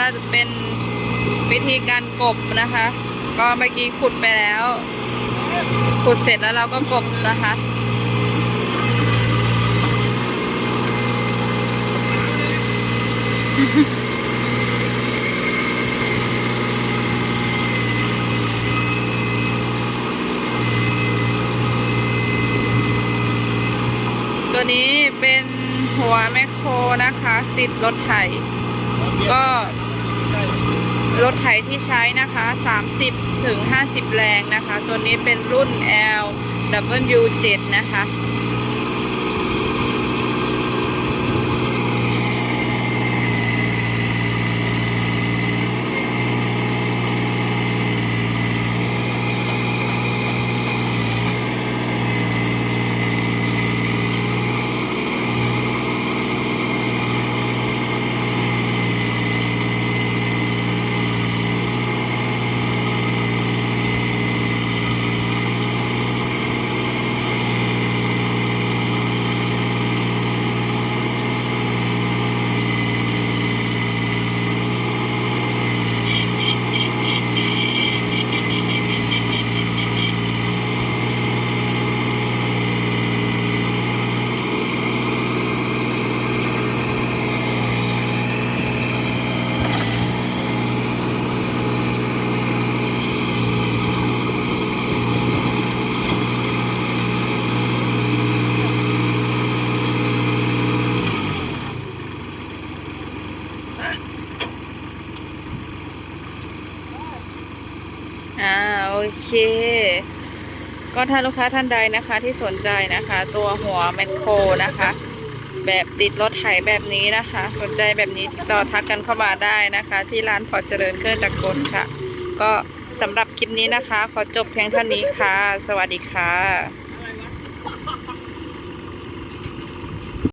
ก็จะเป็นวิธีการกบนะคะ ก็เมื่อกี้ขุดไปแล้ว ขุดเสร็จแล้วเราก็กบนะคะตัวนี้เป็นหัวแมคโครนะคะ ติดรถไถก็ รถไถที่ใช้นะคะ 30 ถึง 50 แรงนะคะ ตัวนี้เป็นรุ่น L W 7 นะคะ อ่าโอเค ก็ถ้าลูกค้าท่านใดนะคะที่สนใจนะคะ ตัวหัวแมคโครนะคะ แบบติดรถไถแบบนี้นะคะ สนใจแบบนี้ติดต่อทักกันเข้ามาได้นะคะ ที่ร้านพอเจริญเครื่องจักรกลค่ะ ก็สำหรับคลิปนี้นะคะ ขอจบเพียงเท่านี้ค่ะ สวัสดีค่ะ